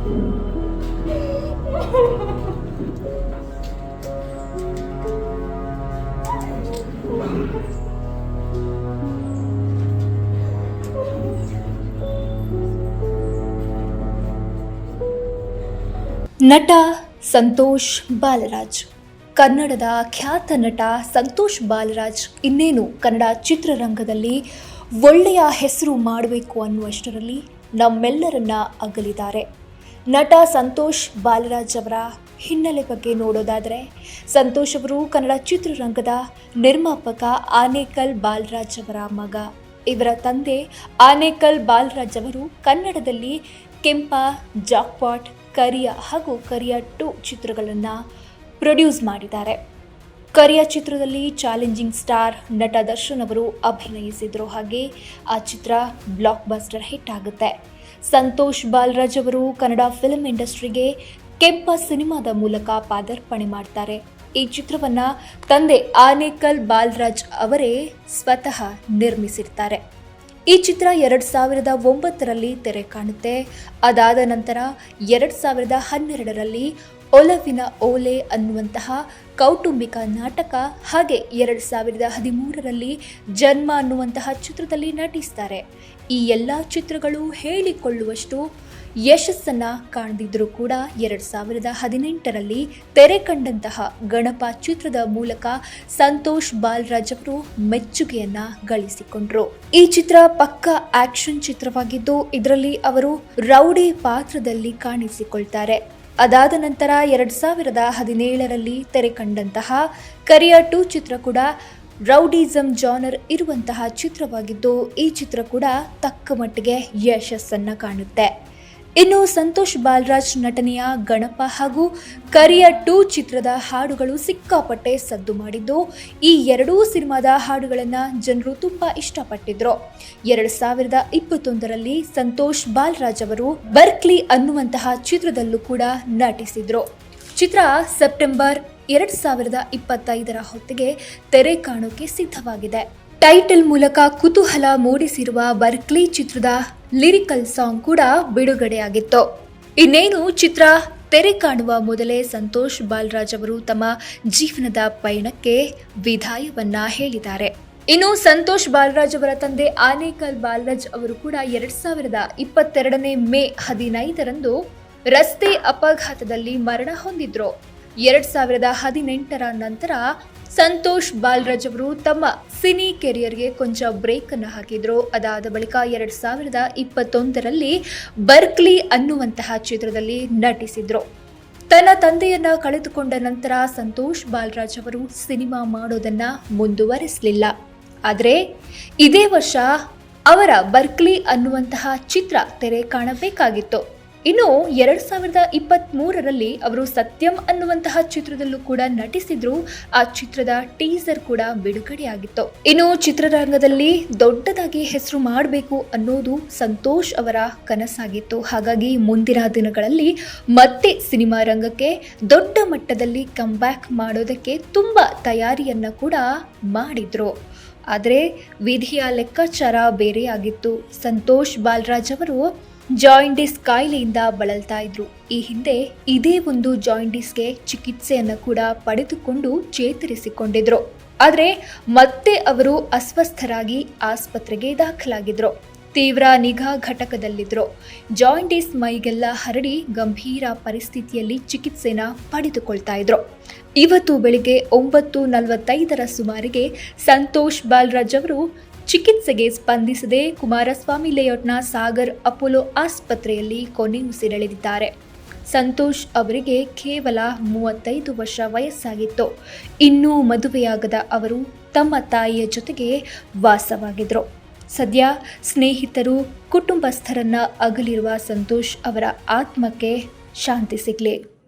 ನಟ ಸಂತೋಷ್ ಬಾಲರಾಜ್. ಕನ್ನಡದ ಖ್ಯಾತ ನಟ ಸಂತೋಷ್ ಬಾಲರಾಜ್ ಇನ್ನೇನು ಕನ್ನಡ ಚಿತ್ರರಂಗದಲ್ಲಿ ಒಳ್ಳೆಯ ಹೆಸರು ಮಾಡಬೇಕು ಅನ್ನುವಷ್ಟರಲ್ಲಿ ನಮ್ಮೆಲ್ಲರನ್ನ ಅಗಲಿದ್ದಾರೆ. ನಟ ಸಂತೋಷ್ ಬಾಲರಾಜ್ ಅವರ ಹಿನ್ನೆಲೆ ಬಗ್ಗೆ ನೋಡೋದಾದರೆ, ಸಂತೋಷ್ ಅವರು ಕನ್ನಡ ಚಿತ್ರರಂಗದ ನಿರ್ಮಾಪಕ ಆನೇಕಲ್ ಬಾಲರಾಜ್ ಅವರ ಮಗ. ಇವರ ತಂದೆ ಆನೇಕಲ್ ಬಾಲರಾಜ್ ಅವರು ಕನ್ನಡದಲ್ಲಿ ಕೆಂಪ, ಜಾಕ್ಪಾಟ್, ಕರಿಯ ಹಾಗೂ ಕರಿಯ ಟು ಚಿತ್ರಗಳನ್ನು ಪ್ರೊಡ್ಯೂಸ್ ಮಾಡಿದ್ದಾರೆ. ಕರಿಯ ಚಿತ್ರದಲ್ಲಿ ಚಾಲೆಂಜಿಂಗ್ ಸ್ಟಾರ್ ನಟ ದರ್ಶನ್ ಅವರು ಅಭಿನಯಿಸಿದರು ಹಾಗೆ ಆ ಚಿತ್ರ ಬ್ಲಾಕ್ ಬಸ್ಟರ್ ಹಿಟ್ ಆಗುತ್ತೆ. ಸಂತೋಷ್ ಬಾಲ್ರಾಜ್ ಅವರು ಕನ್ನಡ ಫಿಲ್ಮ್ ಇಂಡಸ್ಟ್ರಿಗೆ ಕೆಂಪ ಸಿನಿಮಾದ ಮೂಲಕ ಪಾದಾರ್ಪಣೆ ಮಾಡ್ತಾರೆ. ಈ ಚಿತ್ರವನ್ನ ತಂದೆ ಆನೇಕಲ್ ಬಾಲ್ರಾಜ್ ಅವರೇ ಸ್ವತಃ ನಿರ್ಮಿಸಿರ್ತಾರೆ. ಈ ಚಿತ್ರ ಎರಡು ಸಾವಿರದ ಒಂಬತ್ತರಲ್ಲಿ ತೆರೆ ಕಾಣುತ್ತೆ. ಅದಾದ ನಂತರ ಎರಡು ಸಾವಿರದ ಹನ್ನೆರಡರಲ್ಲಿ ಒಲವಿನ ಓಲೆ ಅನ್ನುವಂತಹ ಕೌಟುಂಬಿಕ ನಾಟಕ ಹಾಗೆ ಎರಡು ಸಾವಿರದ ಹದಿಮೂರರಲ್ಲಿ ಜನ್ಮ ಅನ್ನುವಂತಹ ಚಿತ್ರದಲ್ಲಿ ನಟಿಸ್ತಾರೆ. ಈ ಎಲ್ಲ ಚಿತ್ರಗಳು ಹೇಳಿಕೊಳ್ಳುವಷ್ಟು ಯಶಸ್ಸನ್ನು ಕಾಣದಿದ್ದರೂ ಕೂಡ ಎರಡು ಸಾವಿರದ ಹದಿನೆಂಟರಲ್ಲಿ ತೆರೆ ಕಂಡಂತಹ ಗಣಪ ಚಿತ್ರದ ಮೂಲಕ ಸಂತೋಷ್ ಬಾಲರಾಜ್ ಅವರು ಮೆಚ್ಚುಗೆಯನ್ನ ಗಳಿಸಿಕೊಂಡ್ರು. ಈ ಚಿತ್ರ ಪಕ್ಕ ಆಕ್ಷನ್ ಚಿತ್ರವಾಗಿದ್ದು, ಇದರಲ್ಲಿ ಅವರು ರೌಡಿ ಪಾತ್ರದಲ್ಲಿ ಕಾಣಿಸಿಕೊಳ್ತಾರೆ. ಅದಾದ ನಂತರ ಎರಡು ಸಾವಿರದ ಹದಿನೇಳರಲ್ಲಿ ತೆರೆ ಕಂಡಂತಹ ಕರಿಯ ಟು ಚಿತ್ರ ಕೂಡ ರೌಡಿಸಮ್ ಜಾನರ್ ಇರುವಂತಹ ಚಿತ್ರವಾಗಿದ್ದು, ಈ ಚಿತ್ರ ಕೂಡ ತಕ್ಕ ಮಟ್ಟಿಗೆ ಯಶಸ್ಸನ್ನು ಕಾಣುತ್ತೆ. ಇನ್ನು ಸಂತೋಷ್ ಬಾಲರಾಜ್ ನಟನೆಯ ಗಣಪ ಹಾಗೂ ಕರಿಯ ಟೂ ಚಿತ್ರದ ಹಾಡುಗಳು ಸಿಕ್ಕಾಪಟ್ಟೆ ಸದ್ದು ಮಾಡಿದ್ದು, ಈ ಎರಡೂ ಸಿನಿಮಾದ ಹಾಡುಗಳನ್ನು ಜನರು ತುಂಬ ಇಷ್ಟಪಟ್ಟಿದ್ರು. ಎರಡು ಸಾವಿರದ ಇಪ್ಪತ್ತೊಂದರಲ್ಲಿ ಸಂತೋಷ್ ಬಾಲರಾಜ್ ಅವರು ಬರ್ಕ್ಲಿ ಅನ್ನುವಂತಹ ಚಿತ್ರದಲ್ಲೂ ಕೂಡ ನಟಿಸಿದ್ರು. ಚಿತ್ರ ಸೆಪ್ಟೆಂಬರ್ ಎರಡು ಸಾವಿರದ ಇಪ್ಪತ್ತೈದರ ಹೊತ್ತಿಗೆ ತೆರೆ ಕಾಣೋಕೆ ಸಿದ್ಧವಾಗಿದೆ. ಟೈಟಲ್ ಮೂಲಕ ಕುತೂಹಲ ಮೂಡಿಸಿರುವ ಬರ್ಕ್ಲಿ ಚಿತ್ರದ ಲಿರಿಕಲ್ ಸಾಂಗ್ ಕೂಡ ಬಿಡುಗಡೆಯಾಗಿತ್ತು. ಇನ್ನೇನು ಚಿತ್ರ ತೆರೆ ಕಾಣುವ ಮೊದಲೇ ಸಂತೋಷ್ ಬಾಲ್ರಾಜ್ ಅವರು ತಮ್ಮ ಜೀವನದ ಪಯಣಕ್ಕೆ ವಿದಾಯವನ್ನ ಹೇಳಿದ್ದಾರೆ. ಇನ್ನು ಸಂತೋಷ್ ಬಾಲರಾಜ್ ಅವರ ತಂದೆ ಆನೇಕಲ್ ಬಾಲರಾಜ್ ಅವರು ಕೂಡ ಎರಡ್ ಸಾವಿರದ ಇಪ್ಪತ್ತೆರಡನೇ ಮೇ ಹದಿನೈದರಂದು ರಸ್ತೆ ಅಪಘಾತದಲ್ಲಿ ಮರಣ ಹೊಂದಿದ್ರು. ಎರಡ್ ಸಾವಿರದ ಹದಿನೆಂಟರ ನಂತರ ಸಂತೋಷ್ ಬಾಲ್ರಾಜ್ ಅವರು ತಮ್ಮ ಸಿನಿ ಕೆರಿಯರ್ಗೆ ಕೊಂಚ ಬ್ರೇಕ್ ಅನ್ನು ಹಾಕಿದ್ರು. ಅದಾದ ಬಳಿಕ ಎರಡ್ ಸಾವಿರದ ಇಪ್ಪತ್ತೊಂದರಲ್ಲಿ ಬರ್ಕ್ಲಿ ಅನ್ನುವಂತಹ ಚಿತ್ರದಲ್ಲಿ ನಟಿಸಿದ್ರು. ತನ್ನ ತಂದೆಯನ್ನ ಕಳೆದುಕೊಂಡ ನಂತರ ಸಂತೋಷ್ ಬಾಲ್ರಾಜ್ ಅವರು ಸಿನಿಮಾ ಮಾಡೋದನ್ನ ಮುಂದುವರಿಸಲಿಲ್ಲ. ಆದರೆ ಇದೇ ವರ್ಷ ಅವರ ಬರ್ಕ್ಲಿ ಅನ್ನುವಂತಹ ಚಿತ್ರ ತೆರೆ ಕಾಣಬೇಕಾಗಿತ್ತು. ಇನ್ನು ಎರಡು ಸಾವಿರದ ಇಪ್ಪತ್ತ್ ಮೂರರಲ್ಲಿ ಅವರು ಸತ್ಯಂ ಅನ್ನುವಂತಹ ಚಿತ್ರದಲ್ಲೂ ಕೂಡ ನಟಿಸಿದ್ರು. ಆ ಚಿತ್ರದ ಟೀಸರ್ ಕೂಡ ಬಿಡುಗಡೆಯಾಗಿತ್ತು. ಇನ್ನು ಚಿತ್ರರಂಗದಲ್ಲಿ ದೊಡ್ಡದಾಗಿ ಹೆಸರು ಮಾಡಬೇಕು ಅನ್ನೋದು ಸಂತೋಷ್ ಅವರ ಕನಸಾಗಿತ್ತು. ಹಾಗಾಗಿ ಮುಂದಿನ ದಿನಗಳಲ್ಲಿ ಮತ್ತೆ ಸಿನಿಮಾ ರಂಗಕ್ಕೆ ದೊಡ್ಡ ಮಟ್ಟದಲ್ಲಿ ಕಂಬ್ಯಾಕ್ ಮಾಡೋದಕ್ಕೆ ತುಂಬ ತಯಾರಿಯನ್ನ ಕೂಡ ಮಾಡಿದ್ರು. ಆದರೆ ವಿಧಿಯ ಲೆಕ್ಕಾಚಾರ ಬೇರೆಯಾಗಿತ್ತು. ಸಂತೋಷ್ ಬಾಲರಾಜ್ ಅವರು ಜಾಯಿಂಡಿಸ್ ಕಾಯಿಲೆಯಿಂದ ಬಳಲ್ತಾ ಇದ್ರು. ಈ ಹಿಂದೆ ಇದೇ ಒಂದು ಜಾಯಿಂಡಿಸ್ಗೆ ಚಿಕಿತ್ಸೆಯನ್ನು ಕೂಡ ಪಡೆದುಕೊಂಡು ಚೇತರಿಸಿಕೊಂಡಿದ್ರು. ಆದರೆ ಮತ್ತೆ ಅವರು ಅಸ್ವಸ್ಥರಾಗಿ ಆಸ್ಪತ್ರೆಗೆ ದಾಖಲಾಗಿದ್ರು. ತೀವ್ರ ನಿಗಾ ಘಟಕದಲ್ಲಿದ್ರು. ಜಾಯಿಂಡಿಸ್ ಮೈಗೆಲ್ಲ ಹರಡಿ ಗಂಭೀರ ಪರಿಸ್ಥಿತಿಯಲ್ಲಿ ಚಿಕಿತ್ಸೆನ ಪಡೆದುಕೊಳ್ತಾ ಇದ್ರು. ಇವತ್ತು ಬೆಳಿಗ್ಗೆ ಒಂಬತ್ತು ನಲವತ್ತೈದರ ಸುಮಾರಿಗೆ ಸಂತೋಷ್ ಬಾಲ್ರಾಜ್ ಅವರು ಚಿಕಿತ್ಸೆಗೆ ಸ್ಪಂದಿಸದೆ ಕುಮಾರಸ್ವಾಮಿ ಲೇಔಟ್ನ ಸಾಗರ್ ಅಪೋಲೋ ಆಸ್ಪತ್ರೆಯಲ್ಲಿ ಕೊನೆಯುಸಿರೆಳೆದಿದ್ದಾರೆ ಸಂತೋಷ್ ಅವರಿಗೆ ಕೇವಲ ಮೂವತ್ತೈದು ವರ್ಷ ವಯಸ್ಸಾಗಿತ್ತು. ಇನ್ನೂ ಮದುವೆಯಾಗದ ಅವರು ತಮ್ಮ ತಾಯಿಯ ಜೊತೆಗೆ ವಾಸವಾಗಿದ್ದರು ಸದ್ಯ ಸ್ನೇಹಿತರು, ಕುಟುಂಬಸ್ಥರನ್ನ ಅಗಲಿರುವ ಸಂತೋಷ್ ಅವರ ಆತ್ಮಕ್ಕೆ ಶಾಂತಿ ಸಿಗಲಿ.